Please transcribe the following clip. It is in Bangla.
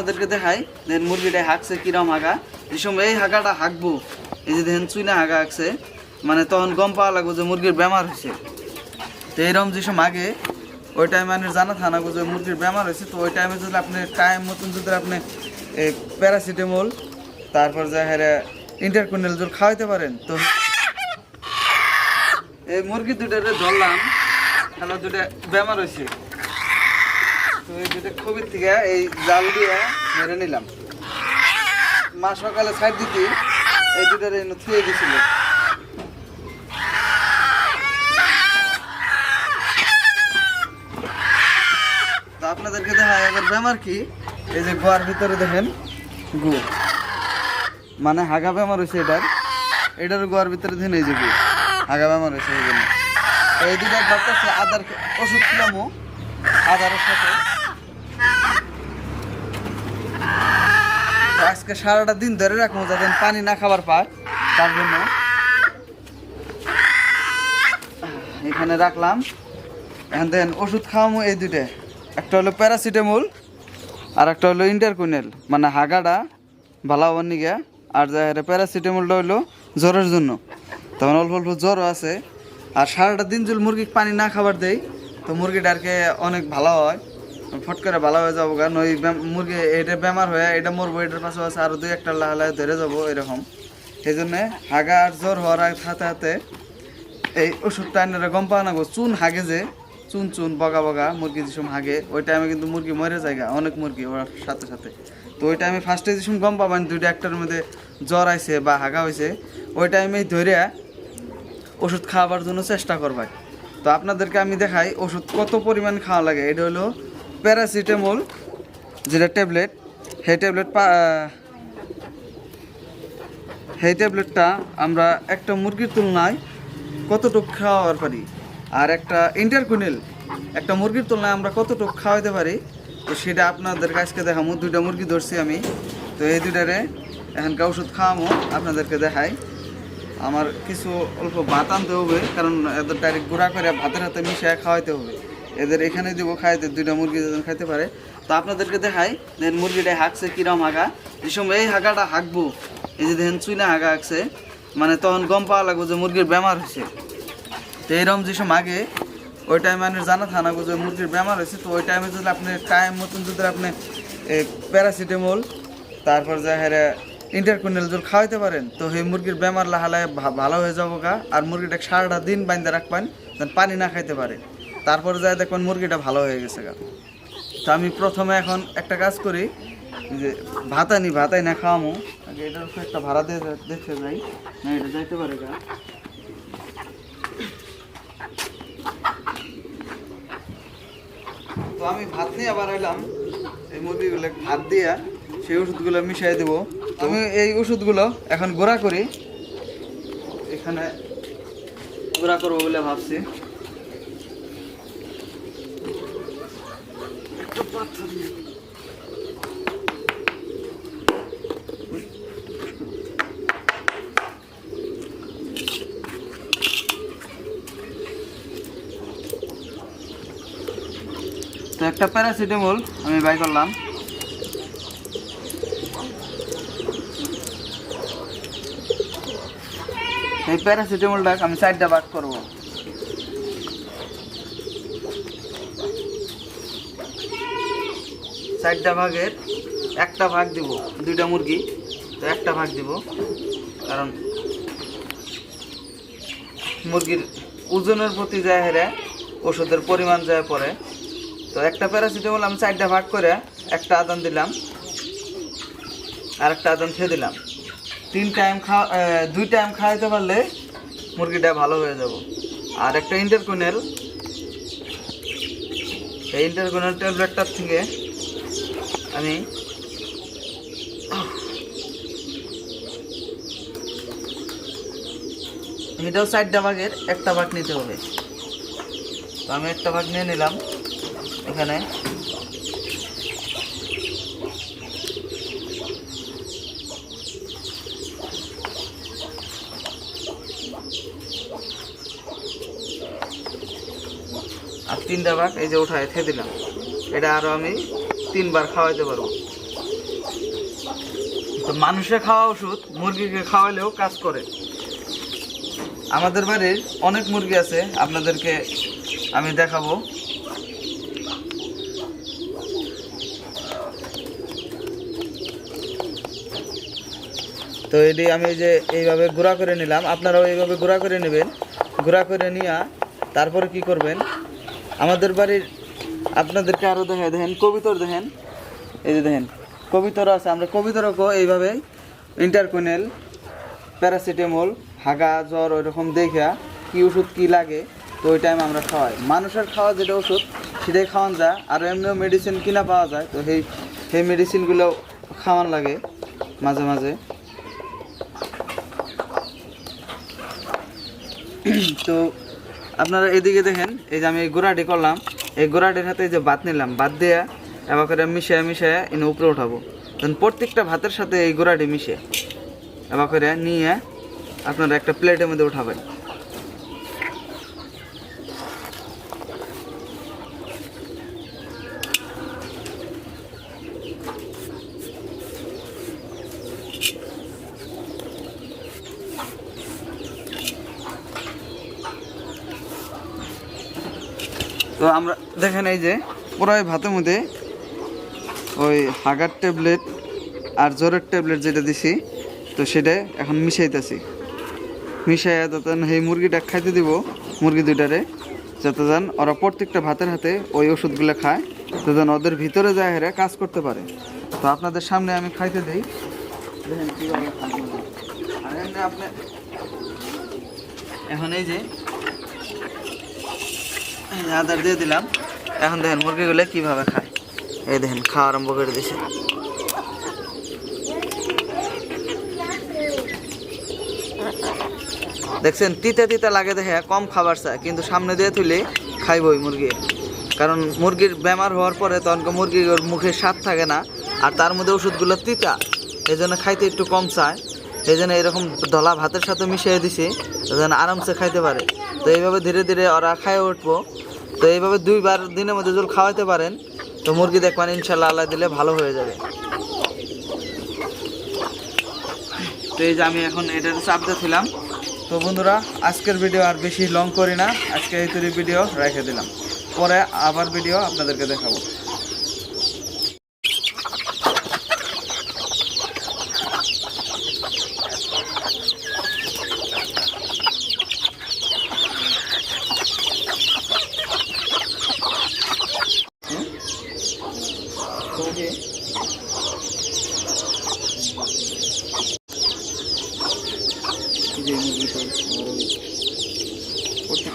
তাদেরকে দেখাই। দেখেন মুরগিটা হাঁকছে, কিরম হাগা যে সময় এই হাগাটা হাঁকবো। এই যে দেখেন, চুইনা হাগা হাঁকছে। মানে তখন গম পাওয়া লাগবো যে মুরগির বেমার হয়েছে। তো এইরকম যে সময় আগে ওই টাইমে মানে জানা থাকব যে মুরগির বেমার হয়েছে। তো ওই টাইমে যদি আপনি টাইম মতন যদি আপনি প্যারাসিটামল তারপর যা হ্যাঁ ইন্টারকুনেল জল খাওয়াইতে পারেন, তো এই মুরগি দুটারে ধরলাম। তাহলে দুটা বেমার হয়েছে। তো এই দুটো থেকে এই জাল দিয়ে মেরে নিলাম। মা সকালে এই থুয়ে আপনাদেরকে দেখা এবার বেমার কি? এই যে গোয়ার ভিতরে দেখেন, গু। মানে হাগা বেমার হয়েছে এটার। এটার গোয়ার ভিতরে দেখেন এই যে গু। হাগা বেমার হয়েছে এই জন্য। এই দুটার ডক্টর আদার ওষুধ খিলামো। আদারের সাথে তো আজকে সারাটা দিন ধরে রাখব যাতে পানি না খাবার পায়, তার জন্য। এখানে রাখলাম। দেখেন, ওষুধ খাওয়ামো এই দুটো একটা হলো প্যারাসিটামল, আর একটা হলো ইন্টারকুনেল মানে হাগাটা ভালো হবার নিগে। আর যা প্যারাসিটামলটা হলো জ্বরের জন্য। তখন অল্প অল্প জ্বরও আছে। আর সারাটা দিন যদি মুরগি পানি না খাবার দেয় তো মুরগিটা মুরগিটারকে অনেক ভালো হয়। ফট করে ভালো হয়ে যাব, কারণ ওই মুরগি এটা বেমার হয়ে, এটা মরবো, এটার পাশে আছে আরও দুই একটা লাহ ধরে যাব, এরকম। সেই জন্যে হাগা আর জ্বর হওয়ার হাতে হাতে এই ওষুধটা এনে গম পাওয়া না গো, চুন হাগে যে, চুন চুন, বগা বগা মুরগি যেসব হাগে, ওই টাইমে কিন্তু মুরগি মরে যায় অনেক মুরগি ওর সাথে সাথে। তো ওই টাইমে ফার্স্টে যেসব গম পাবেন দুইটা একটার মধ্যে জ্বর আইছে বা হাগা হয়েছে ওই টাইমেই ধরে ওষুধ খাওয়াবার জন্য চেষ্টা করবাই। তো আপনাদেরকে আমি দেখাই, ওষুধ কত পরিমাণ খাওয়া লাগে, এটা হলো প্যারাসিটামল, যেটা ট্যাবলেট, সেই ট্যাবলেট সেই ট্যাবলেটটা আমরা একটা মুরগির তুলনায় কতটুকু খাওয়াবার পারি? আর একটা ইন্টারকুনেল একটা মুরগির তুলনায় আমরা কতটুকু খাওয়াইতে পারি? তো সেটা আপনাদের কাছকে দেখামো। দুইটা মুরগি ধরছি আমি। তো এই দুইটারে এখানকার ওষুধ খাওয়ামো, আপনাদেরকে দেখাই। আমার কিছু অল্প ভাত আনতে হবে, কারণ এদের ডাইরেক্ট গুঁড়া করে ভাতের হাতে মিশিয়ে খাওয়াইতে হবে। এদের এখানে দিব খাইতে, দুইটা মুরগি যেন খাইতে পারে। তো আপনাদেরকে দেখাই, দেন মুরগিটা হাঁকছে কিরম হাঁকা। যে সময় এই হাগাটা হাঁকবো। এই যে দেখেন চুইনা হাগা হাঁকছে। মানে তখন গম পাওয়া লাগবো যে মুরগির বেমার হয়েছে। তো এইরকম যে সময় আগে, ওই টাইমে মানে জানা থাকব যে মুরগির বেমার হয়েছে। তো ওই টাইমে যদি আপনি টাইম মতন যদি আপনি প্যারাসিটামল তারপর যা হ্যাঁ ইন্টারকুনেল জল খাওয়াইতে পারেন, তো সেই মুরগির বেমার লাহালায় ভালো হয়ে যাব গা। আর মুরগিটা সারাটা দিন বাইন্দে রাখবেন, যেন পানি না খাইতে পারে। তারপরে যায় দেখবেন মুরগিটা ভালো হয়ে গেছে গা। তো আমি প্রথমে এখন একটা কাজ করি যে ভাতানি ভাতাই না খাওয়ামো। আগে এটার উপর একটা ভাড়া দিয়ে দেখতে যাই, না এটা যাইতে পারে গা। তো আমি ভাত নিয়ে আবার এলাম, এই মুরগিগুলো ভাত দিয়া সেই ওষুধগুলো মিশিয়ে দেবো। আমি এই ওষুধগুলো এখন গোড়া করি। এখানে গোড়া করব বলে ভাবছি একটা পাথর নিয়ে। তো একটা প্যারাসিটামল আমি বাই করলাম। এই প্যারাসিটামলটা আমি চারটা ভাগ করব। চারটা ভাগের একটা ভাগ দিব, দুইটা মুরগি, তো একটা ভাগ দিব। কারণ মুরগির ওজনের প্রতি যায় হেরে, ওষুধের পরিমাণ যায় পরে। তো একটা প্যারাসিটামল আমি চারটা ভাগ করে একটা আদান দিলাম আর একটা আদান খেয়ে দিলাম। তিন টাইম খাওয়া দুই টাইম খাওয়াইতে পারলে মুরগিটা ভালো হয়ে যাব। আর একটা ইন্টারকুনেল এই ইন্টারকুনেল ট্যাবলেটটার থেকে আমি এটাও চারটা ভাগের একটা ভাগ নিতে হবে। তো আমি একটা ভাগ নিয়ে নিলাম এখানে। আর তিনটা ভাগ এই যে উঠায় খেয়ে দিলাম। এটা আরও আমি তিনবার খাওয়াইতে পারব। তো মানুষের খাওয়া ওষুধ, মুরগিকে খাওয়ালেও কাজ করে। আমাদের বাড়ির অনেক মুরগি আছে, আপনাদেরকে আমি দেখাবো। তো এটি আমি যে এইভাবে গুঁড়া করে নিলাম। আপনারাও এইভাবে গুঁড়া করে নেবেন। গুঁড়া করে নিয়ে তারপরে কি করবেন? আমাদের বাড়ির আপনাদেরকে আরও দেখে দেখেন, কবিতর দেখেন। এই যে দেখেন, কবিতর আছে। আমরা কবিতরকেও এইভাবে ইন্টারকোনেল প্যারাসিটামল হাগা, জ্বর, ওইরকম দেখা কি ওষুধ কি লাগে, তো ওই টাইম আমরা খাওয়াই। মানুষের খাওয়া যেটা ওষুধ, সেটাই খাওয়ান যায়। আর এমনিও মেডিসিন কিনা পাওয়া যায়, তো সেই সেই মেডিসিনগুলো খাওয়ান লাগে মাঝে মাঝে। তো আপনারা এদিকে দেখেন, এই যে আমি গোড়াটি করলাম, এই গোড়াটির হাতে যে ভাত নিলাম, ভাত দেয়া এবার করে মিশিয়ে মিশিয়ে এনে উপরে উঠাবো। তখন প্রত্যেকটা ভাতের সাথে এই গোড়াটি মিশে এবার করে নিয়ে আপনারা একটা প্লেটের মধ্যে উঠাবেন। তো আমরা দেখেন এই যে পুরো ভাতের মধ্যে ওই হাগার ট্যাবলেট আর জ্বরের ট্যাবলেট যেটা দিছি, তো সেটা এখন মিশাইতেছি। মিশাইয়া যতন এই মুরগিটা খাইতে দিব, মুরগি দুইটারে, যাতে যান ওরা প্রত্যেকটা ভাতের হাতে ওই ওষুধগুলো খায় তো যেন ওদের ভিতরে যায় হেরে কাজ করতে পারে। তো আপনাদের সামনে আমি খাইতে দিই। আর এখন এই যে আদার দিয়ে দিলাম। এখন দেখেন মুরগিগুলো কীভাবে খায়। এই দেখেন, খাওয়া আরম্ভ করে দিছে। দেখছেন, তিতা তিতা লাগে দেখে, কম খাবার চায়, কিন্তু সামনে দিয়ে তুলে খাইবই মুরগি। কারণ মুরগির বেমার হওয়ার পরে তখন মুরগির মুখে স্বাদ থাকে না, আর তার মধ্যে ওষুধগুলো তিতা, এই জন্য খাইতে একটু কম চায়। এই জন্য এরকম ধলা ভাতের সাথে মিশিয়ে দিছি, যেন আরামসে খাইতে পারে। তো এইভাবে ধীরে ধীরে ওরা খায় উঠবো। তো এইভাবে দুইবার দিনের মধ্যে জল খাওয়াতে পারেন। তো মুরগি দেখবেন ইনশাল্লাহ আল্লাহ দিলে ভালো হয়ে যাবে। তো এই যে আমি এখন এটার চাপতে ছিলাম তো বন্ধুরা, আজকের ভিডিও আর বেশি লং করি না। আজকে এই তৈরি ভিডিও রেখে দিলাম। পরে আবার ভিডিও আপনাদেরকে দেখাবো।